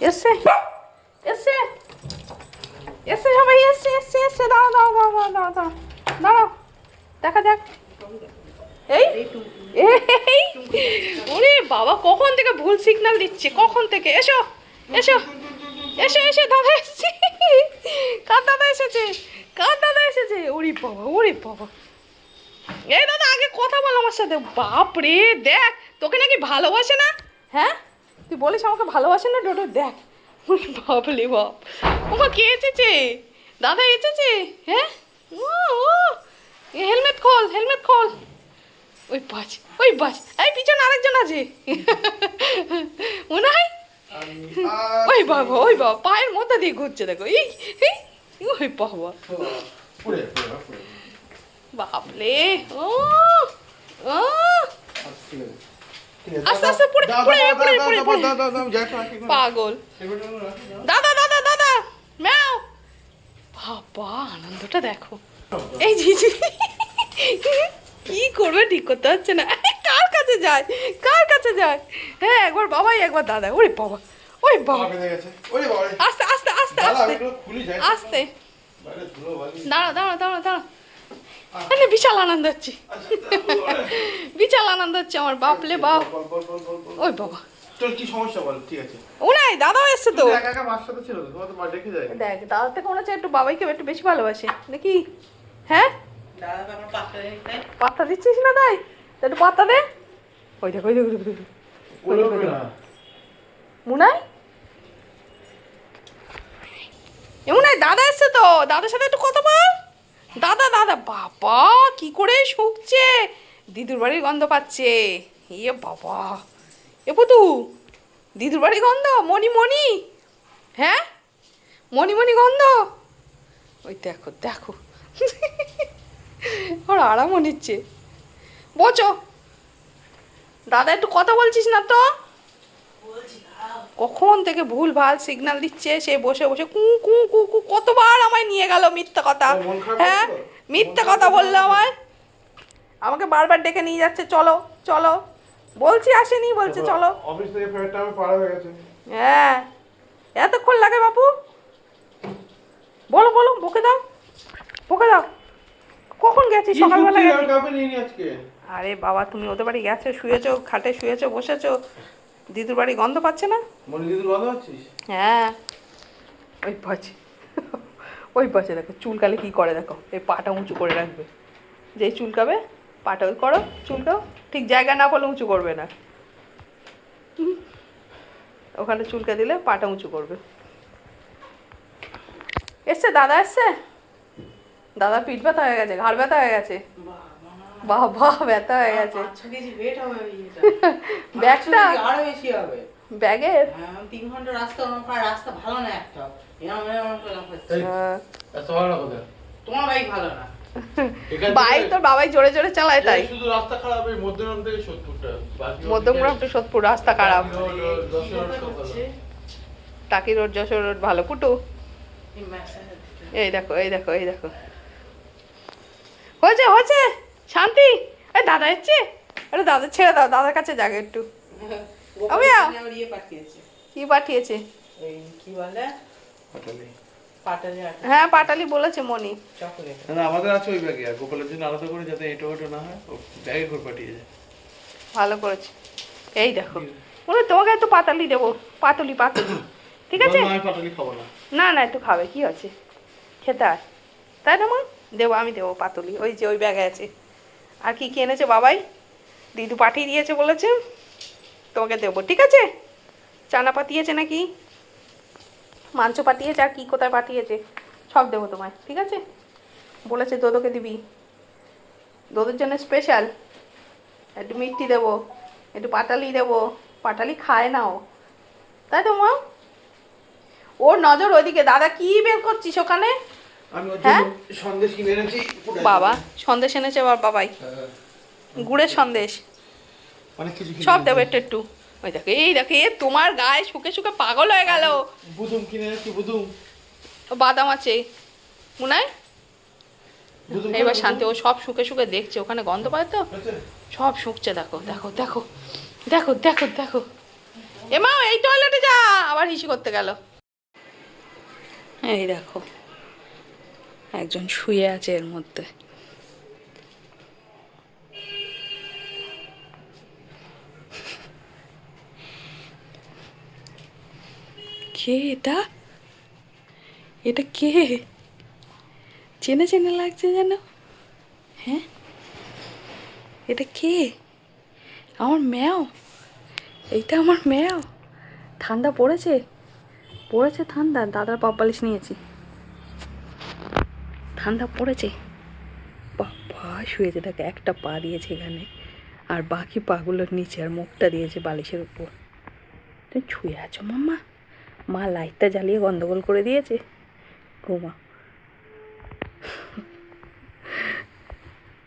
এসছে এসছে এসছে সবাই এসছে এসছে এসছে দাঁড়াও দাঁড়াও দাঁড়াও দাঁড়াও দাঁড়াও দাঁড়াও দেখা যাক এই এই ওরে বাবা, কখন থেকে ভুল সিগন্যাল দিচ্ছে? কখন থেকে? এসো এসো এসো এসো, দাদা এসেছে। কার দাদা এসেছে? কার দাদা এসেছে? ওরে বাবা ওরে বাবা। এই দাদা, আগে কথা বল আমার সাথে। বাপ রে দেখ, তোকে নাকি ভালোবাসে না? হ্যাঁ? তুই বলিস আমাকে ভালোবাসে না ডোডো? দেখ। ওরে বাপ। ওমা কে এসেছে দাদা এসেছে হ্যাঁ? ও ও। হেলমেট খোল হেলমেট খোল। ওই বাজ ওই বাজ। এই পিছনে আরেকজন আছে। মনে হয়? ওই বাবা ওই বাবা পায়ের মধ্যে দিয়ে ঘুরছে দেখো। এই ওই বাবা। বাপলে ও ও। আছে। আস্তে আস্তে পড়ে পড়ে পড়ে পড়ে পড়ে। পাগল। দাদা দাদা দাদা ম্যাও বাবা আনন্দটা দেখো এই জিজি কি করবে ঠিক করতে হচ্ছে না কার কাছে যায় কার কাছে যায় হ্যাঁ একবার বাবাই একবার দাদা ওরে বাবা বাবা। ওরে বাবারে। আস্তে আস্তে আস্তে আস্তে। আস্তে ধুলো বালি। দাঁড়া আরে বিশাল আনন্দ হচ্ছে। বিশাল আনন্দ হচ্ছে আমার বাপলে বাপ। বল, বল। ওই বাবা। তোর কি সমস্যা বল? ঠিক আছে। ও নাই দাদাও এসছে তো। একা একা মার সাথে ছিল? তো, তোমার তো মা ডেকে যায়। দেখ দাদা থেকে মনে হচ্ছে একটু বাবাইকে একটু বেশি ভালোবাসে। নাকি? হ্যাঁ? দাদা আমার পাত্তা দিতে পাত্তা দিচ্ছিস না তাই? একটু পাত্তা দে। ওই দেখ ওই দেখ ওই দেখ, দেখ। মুনাই? এ মুনাই দাদা এসছে তো। দাদার সাথে একটু কথা বল। দাদা দাদা, বাবা, কি করে শুকছে? দিদুর বাড়ির গন্ধ পাচ্ছে। ইয়ে বাবা, এ পুতু, দিদুর বাড়ির গন্ধ মনি মনি হ্যাঁ? মনি মনি গন্ধ? ওই দেখো দেখো। ওর আরাম নিচ্ছে বোঝো দাদা, একটু কথা বলছিস না তো? বলছি। কখন থেকে ভুল ভালো সিগন্যাল দিচ্ছে? সে বসে বসে কু কু কু কু কতবার আমায় নিয়ে গেল মিথ্যা কথা? হ্যাঁ? মিথ্যা কথা বলল আমায়। আমাকে বারবার ডেকে নিয়ে যাচ্ছে চলো চলো। বলছি আসেনি বলছে চলো। অফিস থেকে ফেরার টাইমে পার হয়ে গেছে। হ্যাঁ। এতক্ষণ লাগে বাপু? বলো বলো বকে দাও বকে দাও। কখন গেছি সকালবেলা গেছি আরে বাবা তুমি ওদের বাড়ি গেছো শুয়েছো খাটে শুয়েছো বসেছো। দিদুর বাড়ি গন্ধ পাচ্ছে না? দিদুর হচ্ছিস হ্যাঁ। ওই বাজে ওই বাজে দেখো চুলকালে কি করে দেখো এই পাটা উঁচু করে রাখবে। যেই চুলকাবে পাটা ওই করো চুলকাও ঠিক জায়গা না পেলে উঁচু করবে না। ওখানে চুলকা দিলে পাটা উঁচু করবে। এসছে দাদা এসছে? দাদা পিঠ ব্যথা হয়ে গেছে ঘাড় ব্যথা হয়ে গেছে। বাহ বাহ ব্যথা হয়ে গেছে। ব্যাগটা? আরও বেশি হবে। ব্যাগের? হ্যাঁ, তিন ঘণ্টা রাস্তা ওরকম রাস্তা ভালো না একটা। তোমার বাইক ভালো না। বাইক তোর বাবাই জোরে জোরে চালায় তাই। শুধু রাস্তা খারাপ এই মধ্যগ্রাম থেকে সোদপুরটা মধ্যমগ্রাম টু সোদপুর রাস্তা খারাপ। টাকি রোড যশোর রোড ভালো এই এই দেখো এই দেখো এই দেখো। হয়েছে হয়েছে? শান্তি? এই দাদা এসছে? আরে দাদা ছেড়ে দাও দাদার কাছে যাগে একটু। ইয়ে পাঠিয়েছে। কি পাঠিয়েছে? কি বলে? হ্যাঁ পাটালি বলেছে মনি। না, আমাদের আছে ওই ব্যাগে। আর গোপালের জন্য আলাদা করে যাতে এটো ওটো না হয় ব্যাগে করে পাঠিয়েছে ভালো করেছে। এই দেখো। মনে তোমাকে একটু পাতালি দেবো। পাতলি পাতলি। ঠিক আছে? না, খাব না। না না একটু খাবে। কি আছে? খেতে আয়। তাই না মা? দেবো আমি দেবো পাতলি। ওই যে ওই ব্যাগে আছে। আর কি কি এনেছে বাবাই? দিদু পাঠিয়ে দিয়েছে বলেছে। তোমাকে দেবো, ঠিক আছে? চানা পাঠিয়েছে নাকি? মাংস পাঠিয়েছে আর কি কোথায় পাঠিয়েছে সব দেবো তোমায়, ঠিক আছে? বলেছে দোদোকে দিবি। দোদোর জন্য স্পেশাল একটু মিষ্টি দেবো, একটু পাটালি দেবো। পাটালি খায় না ও। তাই তো মা? ওর নজর ওইদিকে। দাদা কি বের করছিস ওখানে? হ্যাঁ? সন্দেশ কিনে এনেছি বাবা সন্দেশ এনেছে আবার বাবাই। হ্যাঁ, গুড়ের সন্দেশ। অনেক কিছু সব। দেবো একটু একটু। ওই দেখো এই দেখো এ তোমার গায়ে শুকে শুকে পাগল হয়ে গেল। বুদুম কিনে এনেছি বুদুম। বাদাম আছে। মুনাই? বুদুম এবার শান্তি ও সব শুকে শুকে দেখছে ওখানে গন্ধ পায় তো? সব শুকছে দেখো দেখো দেখো দেখো দেখো দেখো। এ মা এই টয়লেটে যা। আবার হিসি করতে গেল। এই দেখো। একজন শুয়ে আছে এর মধ্যে। কে এটা? এটা কে? চেনা চেনা লাগছে যেন। হ্যাঁ? এটা কে? আমার ম্যাও? এইটা আমার ম্যাও? ঠান্ডা পড়েছে? পড়েছে ঠান্ডা। দাদার পাপালিশ নিয়েছি। ঠান্ডা পড়েছে? বাবা শুয়েছে দেখে একটা পা দিয়েছে এখানে। আর বাকি পাগুলোর নিচে আর মুখটা দিয়েছে বালিশের উপর। তুমি ছুঁয়ে আছো, মাম্মা? মা লাইটটা জ্বালিয়ে গন্ডগোল করে দিয়েছে। ঘুমা।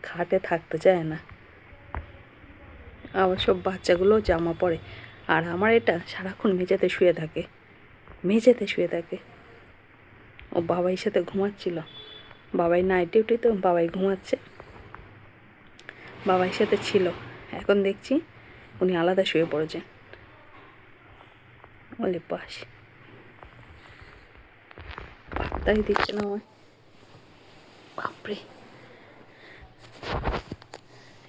খাটে থাকতে চায় না। আবার সব বাচ্চাগুলো জামা পরে। আর আমার এটা সারাক্ষণ মেঝেতে শুয়ে থাকে। মেঝেতে শুয়ে থাকে। ও বাবাই সাথে ঘুমাচ্ছিল। বাবাই নাইট ডিউটি তো, বাবাই ঘুমাচ্ছে। বাবাই সাথে ছিল। এখন দেখছি উনি আলাদা শুয়ে পড়েছেন। বলে পাশ পাত্তাই দিচ্ছে না আমায়। বাপরে।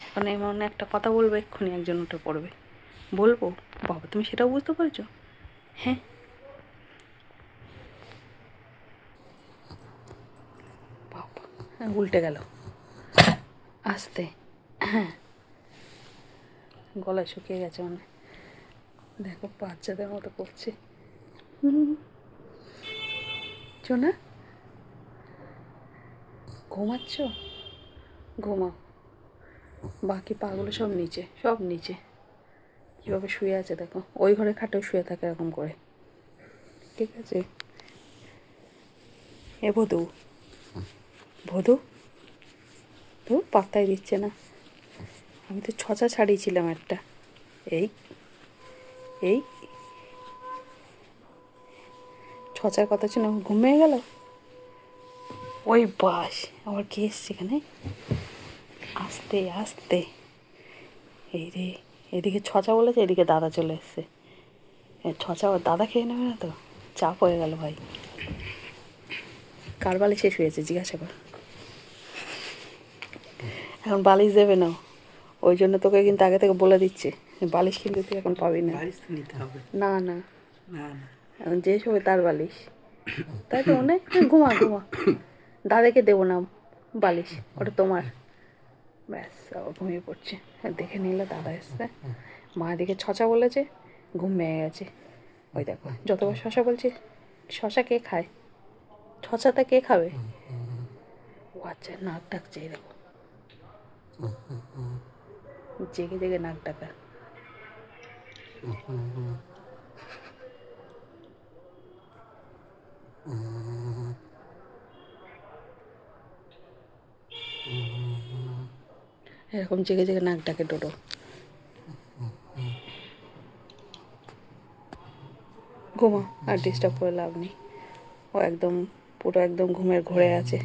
এখন এমন একটা কথা বলবে, এক্ষুনি একজন উঠে পড়বে। বলব? বাবা, তুমি সেটাও বুঝতে পারছ? হ্যাঁ বাবা হ্যাঁ, উল্টে গেল। আস্তে। হ্যাঁ গলা শুকিয়ে গেছে মানে দেখো বাচ্চাদের মতো করছে। না ঘুমাচ্ছ? ঘুমাও। বাকি পাগুলো সব নিচে সব নিচে। কীভাবে শুয়ে আছে দেখো। ওই ঘরে খাটেও শুয়ে থাকে এরকম করে। ঠিক আছে? এ বধু। বধু তো পাত্তাই দিচ্ছে না। আমি তো ছচা ছাড়িয়েছিলাম একটা। এই এই। ছচার কথা ছিল ঘুমিয়ে গেল? ওই বাস, আবার কে এসছে এখানে? আস্তে আস্তে। এই রে, এদিকে ছচা বলেছে, এদিকে দাদা চলে এসছে। ছচা দাদা খেয়ে নেবে না তো? চাপ হয়ে গেল ভাই। কার বালিশ শেষ হয়েছে জিজ্ঞাসা কর। এখন বালিশ দেবে না। ওই জন্য তোকে কিন্তু আগে থেকে বলে দিচ্ছে বালিশ কিন্তু তুই এখন পাবি না। না না। এখন যে সবে তার বালিশ তাই তো অনেক। ঘুমা ঘুমা। দাদাকে দেবো না বালিশ ওটা তোমার। ব্যাস আবার ঘুমিয়ে পড়ছে। দেখে নিলে দাদা এসছে। মা দিকে ছচা বলেছে ঘুম ভেঙে গেছে। ওই দেখো যতবার শশা বলছে শশা কে খায়? ছচাটা কে খাবে? ও আচ্ছা নাক ডাকছে দেখো। জেগে জেগে নাক ডাকা। এরকম জেগে জেগে নাক ডাকে ডোডো। ঘুমা, আর ডিস্টার্ব করে লাভ নেই। ও একদম, পুরো একদম ঘুমের ঘোরে আছে।